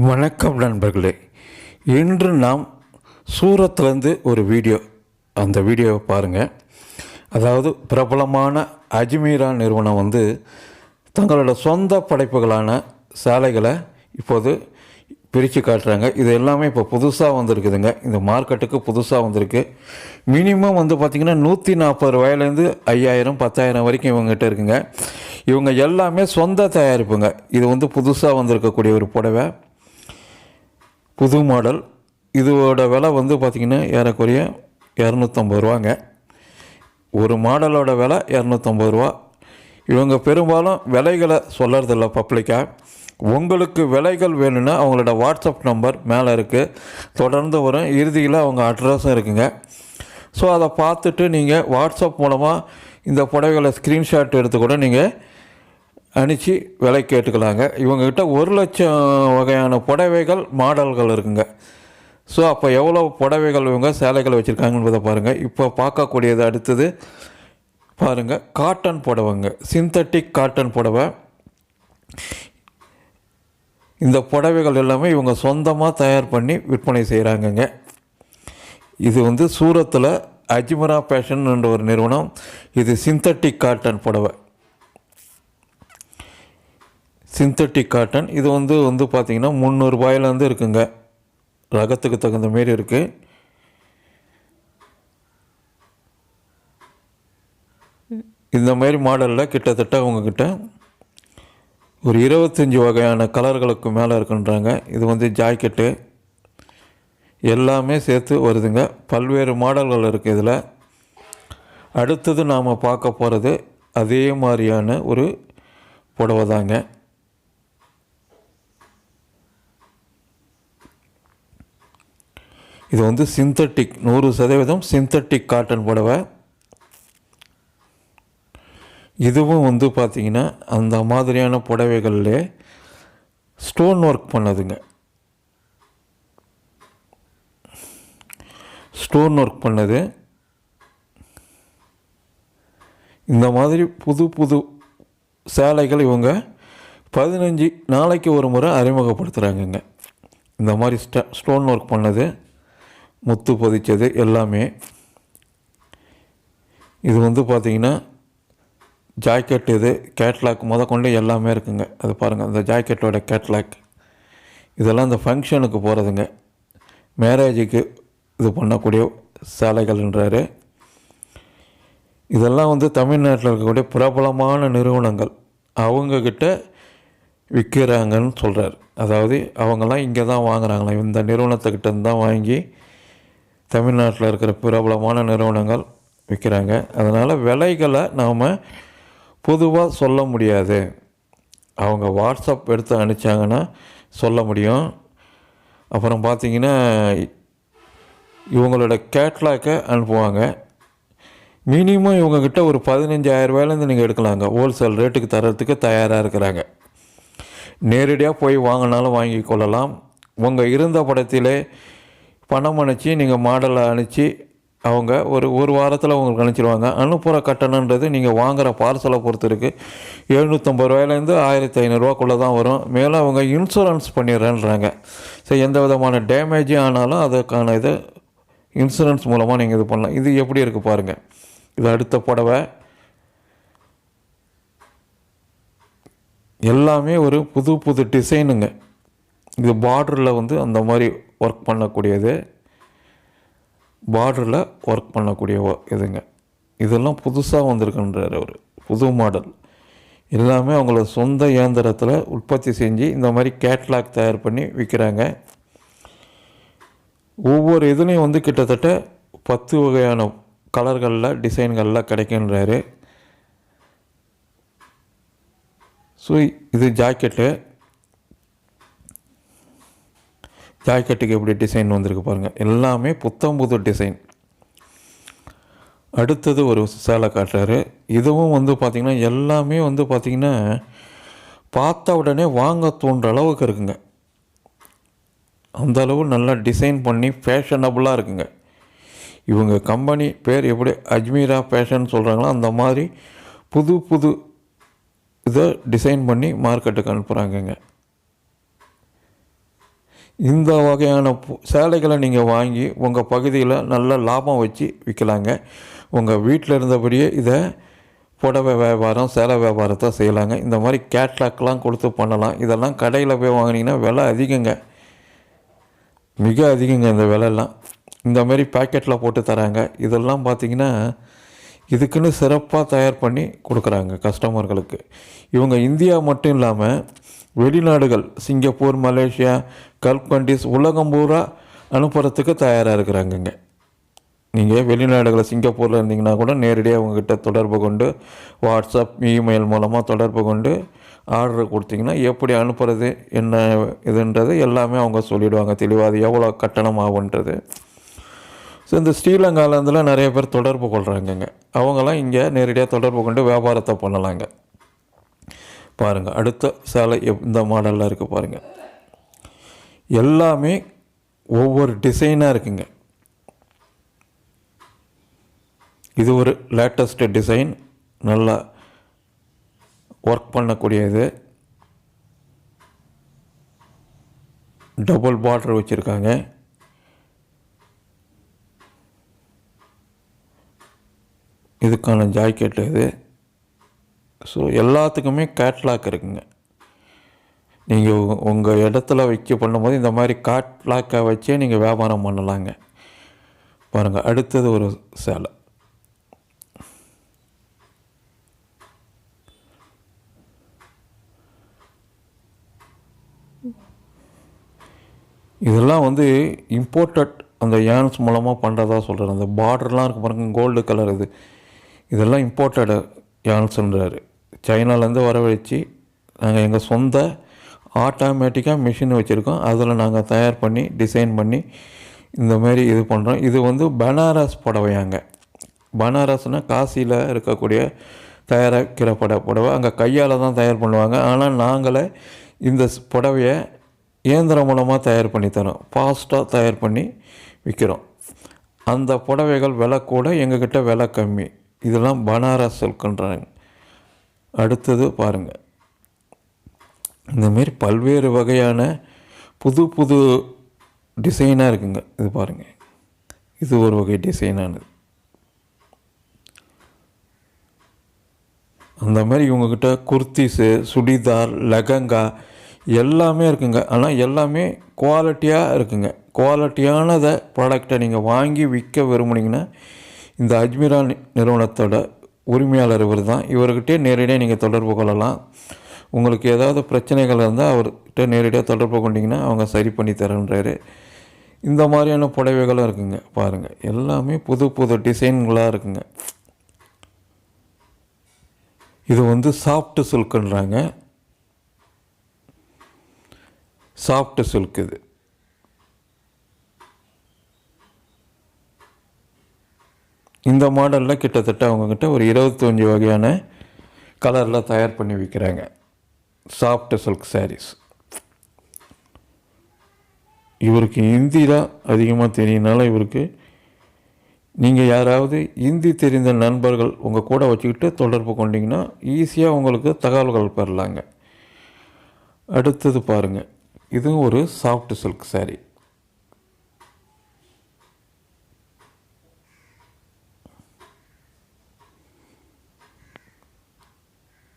வணக்கம் நண்பர்களே. இன்று நாம் சூரத்லேருந்து ஒரு வீடியோ அந்த வீடியோவை பாருங்கள் அதாவது பிரபலமான அஜ்மீரா நிறுவனம் வந்து தங்களோட சொந்த படைப்புகளான சாலைகளை இப்போது பிரித்து காட்டுறாங்க. இது எல்லாமே இப்போ புதுசாக வந்திருக்குதுங்க. இந்த மார்க்கெட்டுக்கு புதுசாக வந்திருக்கு. மினிமம் வந்து பார்த்திங்கன்னா நூற்றி நாற்பது ரூபாயிலேருந்து ஐயாயிரம் பத்தாயிரம் வரைக்கும் இவங்ககிட்ட இருக்குங்க. இவங்க எல்லாமே சொந்த தயாரிப்புங்க. இது வந்து புதுசாக வந்திருக்கக்கூடிய ஒரு புடவை. புது மாடல். இதோட விலை வந்து பார்த்திங்கன்னா ஏறக்குறைய இரநூத்தம்பது ரூபாங்க. ஒரு மாடலோட விலை இரநூத்தம்பது ரூபா. இவங்க பெரும்பாலும் விலைகளை சொல்லறதில்ல பப்ளிக்காக உங்களுக்கு விலைகள் வேணும்னா அவங்களோட வாட்ஸ்அப் நம்பர் மேலே இருக்குது தொடர்ந்து வரும். இறுதியில் அவங்க அட்ரஸும் இருக்குங்க. ஸோ அதை பார்த்துட்டு நீங்கள் வாட்ஸ்அப் மூலமாக இந்த புடவைகளை ஸ்க்ரீன்ஷாட் எடுத்து கூட நீங்கள் அனுப்பிச்சு விலை கேட்டுக்கலாங்க. இவங்கக்கிட்ட ஒரு லட்சம் வகையான புடவைகள் மாடல்கள் இருக்குங்க. ஸோ அப்போ எவ்வளோ புடவைகள் இவங்க சேலைகள் வச்சுருக்காங்கன்றதை பாருங்கள் இப்போ பார்க்கக்கூடியது அடுத்தது பாருங்கள் காட்டன் புடவைங்க. சிந்தட்டிக் காட்டன் புடவை. இந்த புடவைகள் எல்லாமே இவங்க சொந்தமாக தயார் பண்ணி விற்பனை செய்கிறாங்கங்க இது வந்து சூரத்தில் அஜ்மரா ஃபேஷன் என்ற ஒரு நிறுவனம். இது சிந்தட்டிக் காட்டன் புடவை. சிந்தட்டிக் காட்டன் இது வந்து வந்து பார்த்திங்கன்னா முந்நூறுபாயிலேருந்து இருக்குங்க. ரகத்துக்கு தகுந்த மாரி இருக்குது இந்த மாதிரி மாடலில் கிட்டத்தட்ட அவங்கக்கிட்ட ஒரு இருபத்தஞ்சி வகையான கலர்களுக்கு மேலே இருக்குன்றாங்க. இது வந்து ஜாக்கெட்டு எல்லாமே சேர்த்து வருதுங்க. பல்வேறு மாடல்கள் இருக்குது இதில். அடுத்தது நாம் பார்க்க போகிறது அதே மாதிரியான ஒரு புடவை தாங்க இது வந்து சிந்தட்டிக் நூறு சதவீதம் சிந்தட்டிக் காட்டன் புடவை. இதுவும் வந்து பார்த்திங்கன்னா அந்த மாதிரியான புடவைகளில் ஸ்டோன் ஒர்க் பண்ணதுங்க. ஸ்டோன் ஒர்க் பண்ணது. இந்த மாதிரி புது புது சேலைகள் இவங்க பதினஞ்சு நாளைக்கு ஒரு முறை அறிமுகப்படுத்துகிறாங்கங்க இந்த மாதிரி ஸ்ட ஸ்டோன் ஒர்க் பண்ணது. முத்து பதிச்சது எல்லாமே. இது வந்து பார்த்திங்கன்னா ஜாக்கெட் இது கேட்லாக் முத கொண்டு எல்லாமே இருக்குங்க. அது பாருங்கள் அந்த ஜாக்கெட்டோட கேட்லாக் இதெல்லாம் இந்த ஃபங்க்ஷனுக்கு போகிறதுங்க மேரேஜுக்கு இது பண்ணக்கூடிய சேலைகள்ன்றாரு. இதெல்லாம் வந்து தமிழ்நாட்டில் இருக்கக்கூடிய பிரபலமான நிறுவனங்கள். அவங்கக்கிட்ட விற்கிறாங்கன்னு சொல்கிறார் அதாவது அவங்கெல்லாம் இங்கே தான் வாங்குகிறாங்களா இந்த நிறுவனத்துக்கிட்டேருந்து தான் வாங்கி தமிழ்நாட்டில் இருக்கிற பிரபலமான நிறுவனங்கள் விற்கிறாங்க. அதனால் விலைகளை நாம் பொதுவாக சொல்ல முடியாது. அவங்க வாட்ஸ்அப் எடுத்து அனுப்பிச்சாங்கன்னா சொல்ல முடியும். அப்புறம் பார்த்திங்கன்னா இவங்களோட கேட்லாக்கை அனுப்புவாங்க. மினிமம் இவங்கக்கிட்ட ஒரு பதினஞ்சாயிரரூபாயிலேருந்து நீங்கள் எடுக்கலாங்க. ஹோல்சேல் ரேட்டுக்கு தரத்துக்கு தயாராக இருக்கிறாங்க. நேரடியாக போய் வாங்கினாலும் வாங்கி கொள்ளலாம். உங்கள் இருந்த படத்திலே பணம் அனுப்பிச்சி நீங்கள் மாடலை அனுப்பிச்சி அவங்க ஒரு ஒரு வாரத்தில் உங்களுக்கு அனுப்பிச்சிடுவாங்க அனுப்புகிற கட்டணன்றது நீங்கள் வாங்குகிற பார்சலை பொறுத்து இருக்குது எழுநூற்றம்பது ரூபாயிலேருந்து ஆயிரத்தி ஐநூறுரூவாக்குள்ளே தான் வரும். மேலும் அவங்க இன்சூரன்ஸ் பண்ணிடுறேன்றாங்க. ஸோ எந்த விதமான டேமேஜும் ஆனாலும் அதுக்கான இது இன்சூரன்ஸ் மூலமாக நீங்கள் இது பண்ணலாம். இது எப்படி இருக்குது பாருங்கள் இது அடுத்த புடவை. எல்லாமே ஒரு புது புது டிசைனுங்க. இது பார்டரில் வந்து அந்த மாதிரி ஒர்க் பண்ணக்கூடியது. பார்டரில் ஒர்க் பண்ணக்கூடிய இதுங்க. இதெல்லாம் புதுசாக வந்திருக்குன்றார் அவர். புது மாடல் எல்லாமே அவங்கள சொந்த இயந்திரத்தில் உற்பத்தி செஞ்சு இந்த மாதிரி கேட்லாக் தயார் பண்ணி விற்கிறாங்க ஒவ்வொரு இதுலேயும் வந்து கிட்டத்தட்ட பத்து வகையான கலர்களில் டிசைன்களில் கிடைக்குன்றாரு. ஸோ இது ஜாக்கெட்டு ஜாக்கெட்டுக்கு எப்படி டிசைன் வந்திருக்கு பாருங்கள் எல்லாமே புத்தம் புது டிசைன் அடுத்தது ஒரு சேலை காட்டுறாரு. இதுவும் வந்து பார்த்திங்கன்னா எல்லாமே வந்து பார்த்திங்கன்னா பார்த்த உடனே வாங்க தோன்ற அளவுக்கு இருக்குங்க. அந்த அளவு நல்லா டிசைன் பண்ணி ஃபேஷனபுளாக இருக்குங்க. இவங்க கம்பெனி பேர் எப்படி அஜ்மீரா ஃபேஷன் சொல்கிறாங்களோ அந்த மாதிரி புது புது இதை டிசைன் பண்ணி மார்க்கெட்டுக்கு அனுப்புகிறாங்கங்க இந்த வகையான பு- சேலைகளை நீங்கள் வாங்கி உங்கள் பகுதியில் நல்ல லாபம் வச்சு விற்கலாங்க உங்கள் வீட்டில் இருந்தபடியே இதை புடவை வியாபாரம் சேலை வியாபாரத்தை செய்யலாங்க. இந்த மாதிரி கேட்லாக்லாம் கொடுத்து பண்ணலாம். இதெல்லாம் கடையில் போய் வாங்கினீங்கன்னா விலை அதிகங்க. மிக அதிகங்க இந்த விலைலாம். இந்த மாதிரி பாக்கெட்டில் போட்டு தராங்க. இதெல்லாம் பார்த்தீங்கன்னா இதுக்குன்னு சிறப்பாக தயார் பண்ணி கொடுக்குறாங்க கஸ்டமர்களுக்கு இவங்க இந்தியா மட்டும் இல்லாமல் வெளிநாடுகள் சிங்கப்பூர் மலேசியா கல்ப் கண்ட்ரிஸ் உலகம் பூரா அனுப்புறதுக்கு தயாராக இருக்கிறாங்கங்க. நீங்கள் வெளிநாடுகளில் சிங்கப்பூரில் இருந்தீங்கன்னா கூட நேரடியாக அவங்கக்கிட்ட தொடர்பு கொண்டு வாட்ஸ்அப் இமெயில் மூலமாக தொடர்பு கொண்டு ஆர்டர் கொடுத்தீங்கன்னா எப்படி அனுப்புறது என்ன இதுன்றது எல்லாமே அவங்க சொல்லிவிடுவாங்க தெளிவாக அது எவ்வளோ கட்டணம் ஆகுன்றது ஸோ இந்த ஸ்ரீலங்காலேருந்துலாம் நிறைய பேர் தொடர்பு கொள்கிறாங்கங்க அவங்களாம் இங்கே நேரடியாக தொடர்பு கொண்டு வியாபாரத்தை பண்ணலாங்க. பாருங்கள் அடுத்த சேலை எந்த இந்த மாடலில் இருக்குது பாருங்கள் எல்லாமே ஒவ்வொரு டிசைனாக இருக்குங்க. இது ஒரு லேட்டஸ்ட்டு டிசைன் நல்லா ஒர்க் பண்ணக்கூடியது டபுள் பார்டர் வச்சுருக்காங்க. இதுக்கான ஜாக்கெட் இது. ஸோ எல்லாத்துக்குமே கேட்லாக் இருக்குங்க. நீங்கள் உங்கள் இடத்துல வைக்க பண்ணும்போது இந்த மாதிரி காட்லாக்கை வச்சே நீங்கள் வியாபாரம் பண்ணலாங்க. பாருங்கள் அடுத்தது ஒரு சேலை. இதெல்லாம் வந்து இம்போர்ட்டட் அந்த யான்ஸ் மூலமாக பண்ணுறதா சொல்கிறேன் அந்த பார்டர்லாம் இருக்கு பாருங்க கோல்டு கலர் இது. இதெல்லாம் இம்போர்ட்டடு யான்ஸ்ன்றாரு சைனாலேருந்து வரவழைச்சி நாங்கள் எங்கள் சொந்த ஆட்டோமேட்டிக்காக மிஷின் வச்சுருக்கோம். அதில் நாங்கள் தயார் பண்ணி டிசைன் பண்ணி இந்த மாதிரி இது பண்ணுறோம் இது வந்து பனாரஸ் புடவையாங்க. பனாரஸ்னால் காசியில் இருக்கக்கூடிய தயாரிக்கிற பட புடவை. அங்கே கையால் தான் தயார் பண்ணுவாங்க. ஆனால் நாங்களே இந்த புடவையை இயந்திரம் மூலமாக தயார் பண்ணி தரோம். ஃபாஸ்ட்டாக தயார் பண்ணி விற்கிறோம் அந்த புடவைகள் விலை கூட எங்கக்கிட்ட விலை கம்மி. இதெல்லாம் பனாரஸ் சொல்கின்றாங்க. அடுத்தது பாருங்கள் இந்தமாரி பல்வேறு வகையான புது புது டிசைனாக இருக்குங்க. இது பாருங்கள் இது ஒரு வகை டிசைனானது அந்த மாதிரி இவங்கக்கிட்ட குர்த்திஸு சுடிதார் லெகங்கா எல்லாமே இருக்குங்க. ஆனால் எல்லாமே குவாலிட்டியாக இருக்குங்க. குவாலிட்டியானதை ப்ராடக்டை நீங்கள் வாங்கி விற்க விரும்புனீங்கன்னா இந்த அஜ்மீரா நிறுவனத்தோட உரிமையாளர் இவர் தான் இவர்கிட்டே நேரடியாக நீங்கள் தொடர்பு கொள்ளலாம். உங்களுக்கு ஏதாவது பிரச்சனைகள் இருந்தால் அவர்கிட்ட நேரடியாக தொடர்பு கொண்டீங்கன்னா அவங்க சரி பண்ணி தரன்றாரு. இந்த மாதிரியான புடவைகளும் இருக்குங்க பாருங்கள் எல்லாமே புது புது டிசைன்களாக இருக்குங்க. இது வந்து சாஃப்ட்டு சில்க்குன்றாங்க சாஃப்ட்டு சில்க் இது. இந்த மாடலில் கிட்டத்தட்ட அவங்கக்கிட்ட ஒரு இருபத்தஞ்சி வகையான கலரில் தயார் பண்ணி விற்கிறாங்க சாஃப்ட் சில்க் சாரீஸ் இவருக்கு ஹிந்தி தான் அதிகமாக தெரியனால இவருக்கு நீங்கள் யாராவது ஹிந்தி தெரிந்த நண்பர்கள் உங்கள் கூட வச்சுக்கிட்டு தொடர்பு கொண்டீங்கன்னா ஈஸியாக உங்களுக்கு தகவல்கள் பெறலாங்க. அடுத்தது பாருங்கள் இதுவும் ஒரு சாஃப்ட் சில்க் சாரீ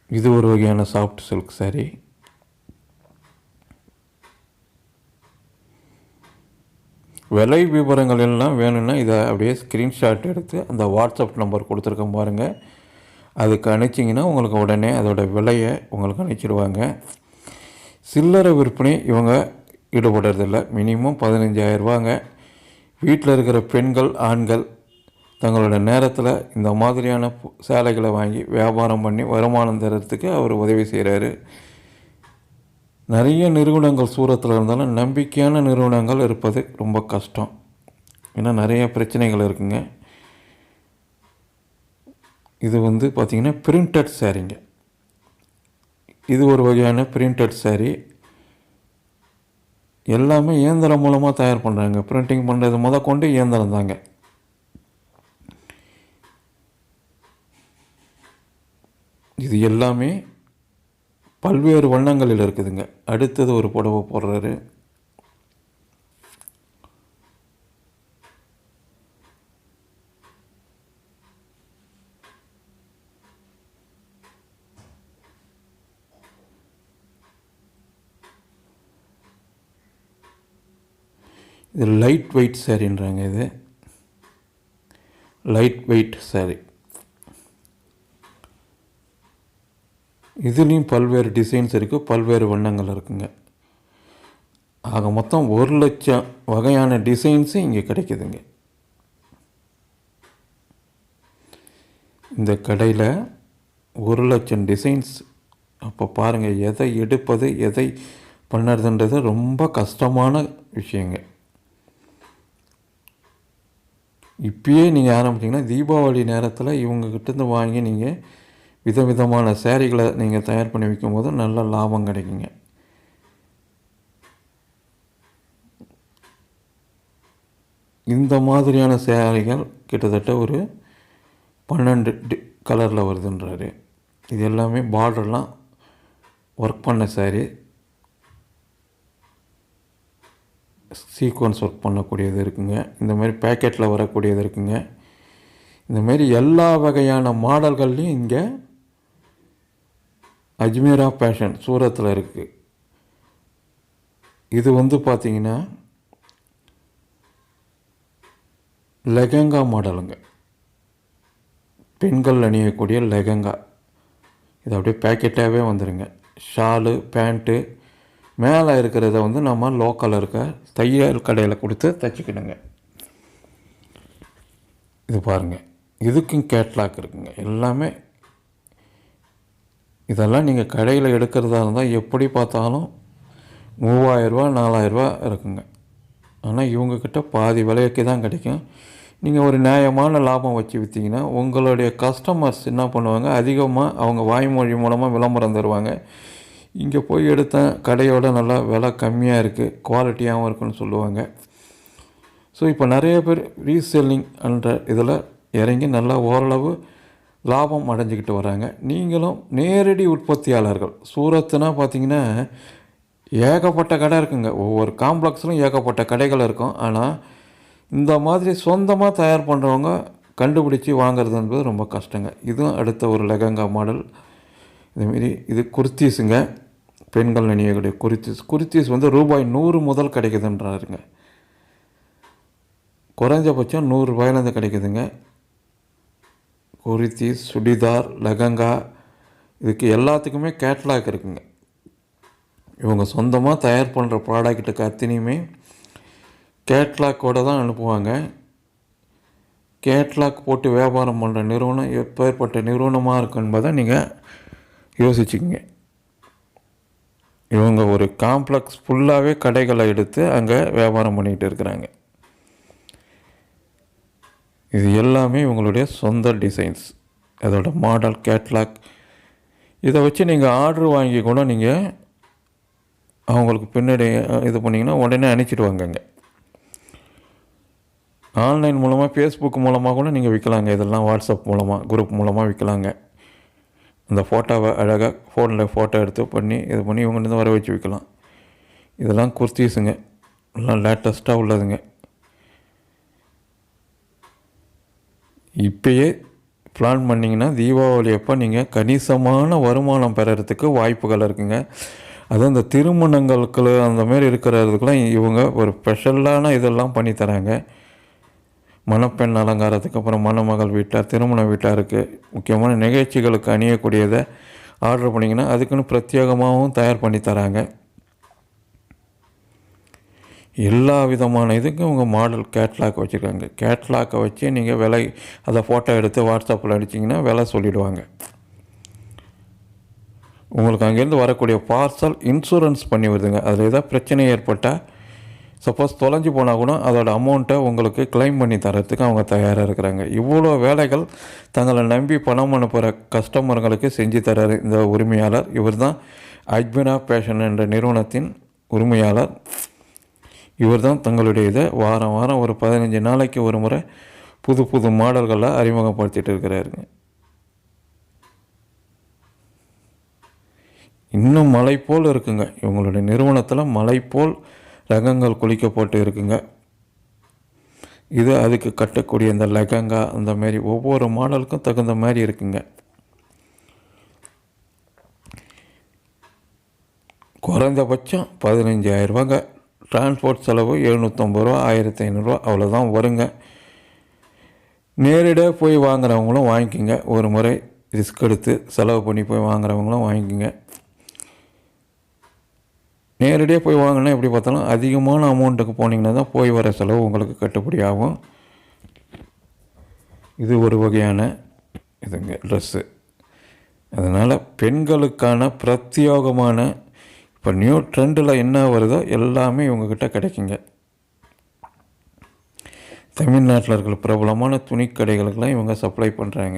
இது ஒரு வகையான சாஃப்ட் சில்க் சாரீ விலை விவரங்கள் எல்லாம் வேணும்னா இதை அப்படியே ஸ்க்ரீன்ஷாட் எடுத்து அந்த வாட்ஸ்அப் நம்பர் கொடுத்துருக்கோம் பாருங்கள் அதுக்கு அனுப்பிச்சிங்கன்னா உங்களுக்கு உடனே அதோடய விலையை உங்களுக்கு அனுப்பிச்சிடுவாங்க. சில்லறை விற்பனை இவங்க ஈடுபடுறதில்ல. மினிமம் பதினஞ்சாயிரரூபாங்க வீட்டில் இருக்கிற பெண்கள் ஆண்கள் தங்களோட நேரத்தில் இந்த மாதிரியான சேலைகளை வாங்கி வியாபாரம் பண்ணி வருமானம் தரத்துக்கு அவர் உதவி செய்கிறாரு நிறைய நிறுவனங்கள் சூரத்தில் இருந்தாலும் நம்பிக்கையான நிறுவனங்கள் இருப்பது ரொம்ப கஷ்டம். ஏன்னா நிறைய பிரச்சனைகள் இருக்குங்க. இது வந்து பார்த்திங்கன்னா பிரிண்டட் சாரீங்க இது ஒரு வகையான பிரிண்டட் சேரீ எல்லாமே இயந்திரம் மூலமாக தயார் பண்ணுறாங்க பிரிண்டிங் பண்ணுறது முத கொண்டு இயந்திரம் தாங்க. இது எல்லாமே பல்வேறு வண்ணங்களில் இருக்குதுங்க. அடுத்தது ஒரு புடவை போடுறாரு. இது லைட் வெயிட் சாரின்றாங்க இது. லைட் வெயிட் சாரி இதுலேயும் பல்வேறு டிசைன்ஸ் இருக்குது பல்வேறு வண்ணங்கள் இருக்குங்க. ஆக மொத்தம் ஒரு லட்சம் வகையான டிசைன்ஸு இங்கே கிடைக்குதுங்க. இந்த கடையில் ஒரு லட்சம் டிசைன்ஸ் அப்போ பாருங்கள் எதை எடுப்பது எதை பண்ணுறதுன்றது ரொம்ப கஷ்டமான விஷயங்க. இப்பயே நீங்கள் ஆரம்பிச்சிங்கன்னா தீபாவளி நேரத்தில் இவங்கக்கிட்டேருந்து வாங்கி நீங்கள் விதவிதமான சேரீகளை நீங்கள் தயார் பண்ணி வைக்கும்போது நல்ல லாபம் கிடைக்குங்க. இந்த மாதிரியான சேரீகள் கிட்டத்தட்ட ஒரு பன்னெண்டு டி கலரில் வருதுன்றாரு. இது எல்லாமே பார்டர்லாம் ஒர்க் பண்ண சேரீ. சீக்வன்ஸ் ஒர்க் பண்ணக்கூடியது இருக்குங்க. இந்த மாதிரி பேக்கெட்டில் வரக்கூடியது இருக்குங்க. இந்த மாதிரி எல்லா வகையான மாடல்கள்லையும் இங்கே அஜ்மீரா பேஷன் சூரத்தில் இருக்குது இது வந்து பார்த்திங்கன்னா லெகங்கா மாடலுங்க. பெண்கள் அணியக்கூடிய லெகங்கா இது அப்படியே பேக்கெட்டாகவே வந்துடுங்க ஷாலு பேண்ட்டு மேலே இருக்கிறத வந்து நம்ம லோக்கலில் இருக்க தையல் கடையில் கொடுத்து தைச்சிக்கணுங்க இது பாருங்கள் இதுக்கும் கேட்லாக் இருக்குங்க. எல்லாமே இதெல்லாம் நீங்கள் கடையில் எடுக்கிறதா இருந்தால் எப்படி பார்த்தாலும் மூவாயிரரூவா நாலாயிரரூவா இருக்குங்க. ஆனால் இவங்கக்கிட்ட பாதி விலைக்கு தான் கிடைக்கும். நீங்கள் ஒரு நியாயமான லாபம் வச்சு விற்றீங்கன்னா உங்களுடைய கஸ்டமர்ஸ் என்ன பண்ணுவாங்க? அதிகமாக அவங்க வாய்மொழி மூலமாக விளம்பரம் தருவாங்க. இங்கே போய் எடுத்தேன் கடையோட நல்லா விலை கம்மியாக இருக்குது குவாலிட்டியாகவும் இருக்குன்னு சொல்லுவாங்க. ஸோ இப்போ நிறைய பேர் ரீசெல்லிங் என்ற இதில் இறங்கி நல்லா ஓரளவு லாபம் அடைஞ்சிக்கிட்டு வராங்க. நீங்களும் நேரடி உற்பத்தியாளர்கள். சூரத்துனா பார்த்தீங்கன்னா ஏகப்பட்ட கடை இருக்குங்க. ஒவ்வொரு காம்ப்ளெக்ஸ்லையும் ஏகப்பட்ட கடைகள் இருக்கும். ஆனால் இந்த மாதிரி சொந்தமாக தயார் பண்ணுறவங்க கண்டுபிடிச்சி வாங்குறது என்பது ரொம்ப கஷ்டங்க. இதுவும் அடுத்த ஒரு லெகங்கா மாடல். இதுமாரி இது குர்த்தீஸுங்க. பெண்கள் நினைவுடைய குர்த்தீஸ். குர்த்தீஸ் வந்து ரூபாய் நூறு முதல் கிடைக்குதுன்றாருங்க. குறைஞ்சபட்சம் நூறுரூபாயிலேருந்து கிடைக்குதுங்க. குருத்தி சுடிதார் லெகங்கா இதுக்கு எல்லாத்துக்குமே கேட்லாக் இருக்குங்க. இவங்க சொந்தமாக தயார் பண்ணுற ப்ராடக்ட்டுக்கு அத்தனையுமே கேட்லாக்கோடு தான் அனுப்புவாங்க. கேட்லாக் போட்டு வியாபாரம் பண்ணுற நிறுவனம் எப்பேற்பட்ட நிறுவனமாக இருக்கு என்பதை நீங்கள் யோசிச்சுக்கங்க. இவங்க ஒரு காம்ப்ளெக்ஸ் ஃபுல்லாகவே கடைகளை எடுத்து அங்கே வியாபாரம் பண்ணிக்கிட்டு இருக்கிறாங்க. இது எல்லாமே இவங்களுடைய சொந்த டிசைன்ஸ் அதோட மாடல் கேட்லாக் இதை வச்சு நீங்கள் ஆர்டர் வாங்கி கூட நீங்கள் அவங்களுக்கு பின்னாடி இது பண்ணிங்கன்னா உடனே அனுப்பிச்சிடுவாங்கங்க. ஆன்லைன் மூலமாக ஃபேஸ்புக் மூலமாக கூட நீங்கள் விற்கலாங்க இதெல்லாம் வாட்ஸ்அப் மூலமாக குரூப் மூலமாக விற்கலாங்க அந்த ஃபோட்டோவை அழகாக ஃபோனில் ஃபோட்டோ எடுத்து பண்ணி இது பண்ணி இவங்கள்ட்ட வர வச்சு விற்கலாம் இதெல்லாம் குர்த்தீஸுங்க. எல்லாம் லேட்டஸ்ட்டாக உள்ளதுங்க. இப்பயே பிளான் பண்ணிங்கன்னா தீபாவளி அப்போ நீங்கள் கணிசமான வருமானம் பெறறதுக்கு வாய்ப்புகள் இருக்குங்க. அதுவும் இந்த திருமணங்களுக்கு அந்த மாதிரி இருக்கிறதுக்கெலாம் இவங்க ஒரு ஸ்பெஷலான இதெல்லாம் பண்ணி தராங்க. மணப்பெண் அலங்காரத்துக்கு அப்புறம் மணமகள் வீட்டார் திருமண வீட்டாருக்கு முக்கியமான நிகழ்ச்சிகளுக்கு அணியக்கூடியதை ஆர்டர் பண்ணிங்கன்னா அதுக்குன்னு பிரத்யேகமாகவும் தயார் பண்ணி தராங்க. எல்லா விதமான இதுக்கும் உங்கள் மாடல் கேட்லாக் வச்சுருக்காங்க. கேட்லாக்கை வச்சு நீங்கள் விலை அதை ஃபோட்டோ எடுத்து வாட்ஸ்அப்பில் அடிச்சிங்கன்னா விலை சொல்லிவிடுவாங்க உங்களுக்கு அங்கேருந்து வரக்கூடிய பார்சல் இன்சூரன்ஸ் பண்ணி வருதுங்க அதில் ஏதாவது பிரச்சனை ஏற்பட்டால் சப்போஸ் தொலைஞ்சு போனால் கூட அதோட அமௌண்ட்டை உங்களுக்கு கிளைம் பண்ணி தரத்துக்கு அவங்க தயாராக இருக்கிறாங்க. இவ்வளோ வேலைகள் தங்களை நம்பி பணம் அனுப்புகிற கஸ்டமர்களுக்கு செஞ்சு தர்றார் இந்த உரிமையாளர். இவர் தான் அஜ்மினா பேஷன் என்ற நிறுவனத்தின் உரிமையாளர். இவர் தான் தங்களுடைய இதை வாரம் வாரம் ஒரு பதினஞ்சு நாளைக்கு ஒரு முறை புது புது மாடல்களாக அறிமுகப்படுத்திட்டு இருக்கிறாருங்க. இன்னும் மலை போல் இருக்குங்க. இவங்களுடைய நிறுவனத்தில் மலை போல் ரகங்கள் குளிக்கப்பட்டு இருக்குங்க. இது அதுக்கு கட்டக்கூடிய இந்த லெகங்கா அந்த மாதிரி ஒவ்வொரு மாடலுக்கும் தகுந்த மாதிரி இருக்குங்க. குறைந்தபட்சம் பதினஞ்சாயிரரூபாங்க டிரான்ஸ்போர்ட் செலவு எழுநூற்றம்பது ரூபா ஆயிரத்தி ஐநூறுரூவா அவ்வளோதான் வருங்க. நேரடியாக போய் வாங்குறவங்களும் வாங்கிக்கோங்க. ஒரு முறை ரிஸ்க் எடுத்து செலவு பண்ணி போய் வாங்குறவங்களும் வாங்கிக்கோங்க. நேரடியாக போய் வாங்கினா எப்படி பார்த்தாலும் அதிகமான அமௌண்ட்டுக்கு போனீங்கன்னா தான் போய் வர செலவு உங்களுக்கு கட்டுப்படி ஆகும். இது ஒரு வகையான இதுங்க ட்ரெஸ்ஸு அதனால் பெண்களுக்கான பிரத்யேகமான இப்போ நியூ ட்ரெண்டில் என்ன வருதோ எல்லாமே இவங்கக்கிட்ட கிடைக்குங்க. தமிழ்நாட்டில் இருக்கிற பிரபலமான துணிக்கடைகளுக்கெல்லாம் இவங்க சப்ளை பண்ணுறாங்க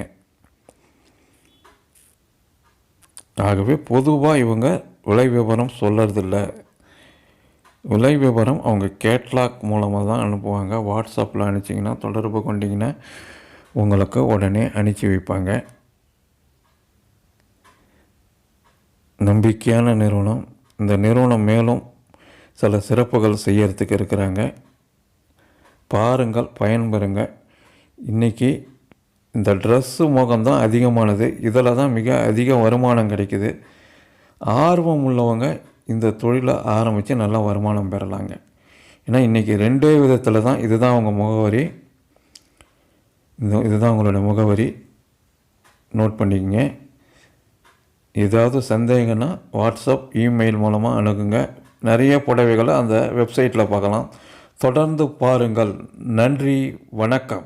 ஆகவே பொதுவாக இவங்க விலை விவரம் சொல்லறதில்ல. விலை விவரம் அவங்க கேட்லாக் மூலமாக தான் அனுப்புவாங்க. வாட்ஸ்அப்பில் அனுப்பிச்சிங்கன்னா தொடர்பு கொண்டீங்கன்னா உங்களுக்கு உடனே அனுப்பி வைப்பாங்க. நம்பிக்கையான நிறுவனம். இந்த நிறுவனம் மேலும் சில சிறப்புகள் செய்யறதுக்கு இருக்கிறாங்க. பாருங்கள் பயன்பெறுங்க. இன்றைக்கி இந்த ட்ரெஸ்ஸு முகம்தான் அதிகமானது. இதில் தான் மிக அதிக வருமானம் கிடைக்குது. ஆர்வம் உள்ளவங்க இந்த தொழிலை ஆரம்பித்து நல்லா வருமானம் பெறலாங்க. ஏன்னா இன்றைக்கி ரெண்டே விதத்தில் தான் இதுதான் அவங்க முகவரி. இந்த இதுதான் உங்களோட முகவரி. நோட் பண்ணிக்கங்க. ஏதாவது சந்தேகம்னா வாட்ஸ்அப் இமெயில் மூலமாக அணுகுங்க. நிறைய புடவைகளை அந்த வெப்சைட்டில் பார்க்கலாம். தொடர்ந்து பாருங்கள். நன்றி வணக்கம்.